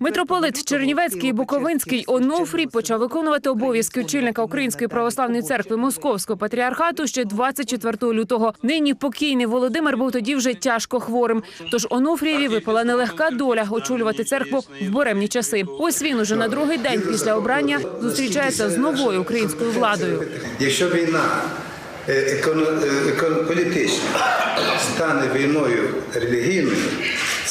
Митрополит Чернівецький і Буковинський Онуфрій почав виконувати обов'язки очільника Української православної церкви Московського патріархату ще 24 лютого. Нині покійний Володимир був тоді вже тяжко хворим. Тож Онуфрієві випала нелегка доля очолювати церкву в буремні часи. Ось він уже на другий день після обрання зустрічається з новою українською владою. Якщо війна е, е, політична стане війною релігійною,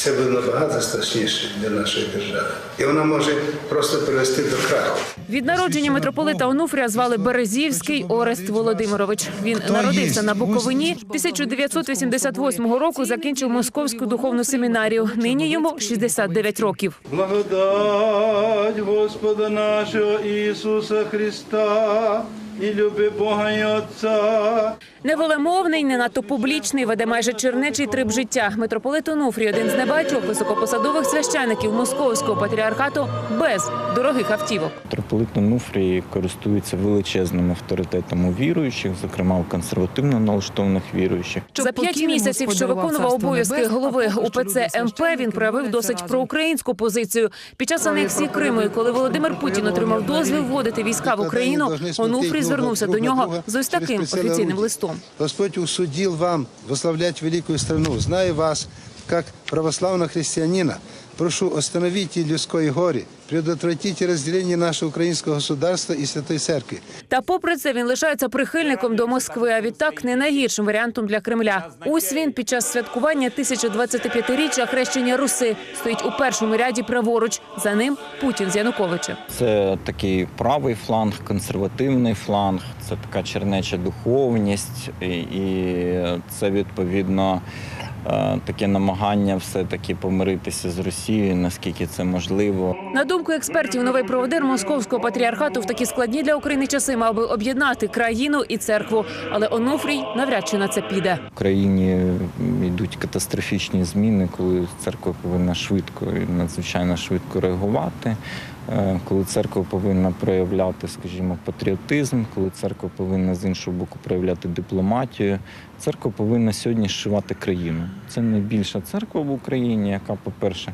це буде набагато страшніше для нашої держави. І вона може просто привести до краху. Від народження митрополита Онуфрія звали Березівський Орест Володимирович. Він народився на Буковині 1988 року. Закінчив Московську духовну семінарію. Нині йому 69 років. Благодать Господа нашого Ісуса Христа і люби Бога і Отця. Невелемовний, не надто публічний, веде майже чернечий трип життя. Митрополит Онуфрій – один з небагатьох високопосадових священиків Московського патріархату без дорогих автівок. Митрополит Онуфрій користується величезним авторитетом у віруючих, зокрема у консервативно налаштованих віруючих. За п'ять місяців, що виконував обов'язки голови УПЦ МП, він проявив досить проукраїнську позицію. Під час анексії Криму, і коли Володимир Путін отримав дозвіл вводити війська в Україну, Онуфрій звернувся до нього з ось таким офіційним листом. Господь усудил вам возглавлять великую страну. Знаю вас, как православного христианина. Прошу, остановите людской горе, предотвратите разделение нашего украинского государства и Святой Церкви. Та попри це він лишається прихильником до Москви, а відтак не найгіршим варіантом для Кремля. Ось він під час святкування 1025-річчя хрещення Руси стоїть у першому ряді праворуч. За ним Путін з Януковичем. Це такий правий фланг, консервативний фланг, це така чернеча духовність, і, це відповідно таке намагання все-таки помиритися з Росією, наскільки це можливо. На думку експертів, новий проводир московського патріархату в такі складні для України часи мав би об'єднати країну і церкву. Але Онуфрій навряд чи на це піде. В країні йдуть катастрофічні зміни, коли церква повинна швидко і надзвичайно швидко реагувати. Е, Коли церква повинна проявляти, скажімо, патріотизм, коли церква повинна з іншого боку проявляти дипломатію, церква повинна сьогодні зшивати країну. Це найбільша церква в Україні, яка, по-перше,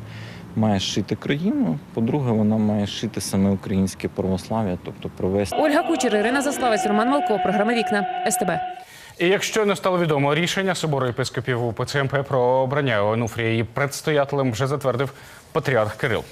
має шити країну. По-друге, вона має шити саме українське православ'я, тобто провести. Ольга Кучер, Ірина Заславець, Роман Малко, програма Вікна СТБ. І якщо не стало відомо рішення собору єпископів УПЦ МП про обрання Онуфрія її предстоятелем вже затвердив патріарх Кирил.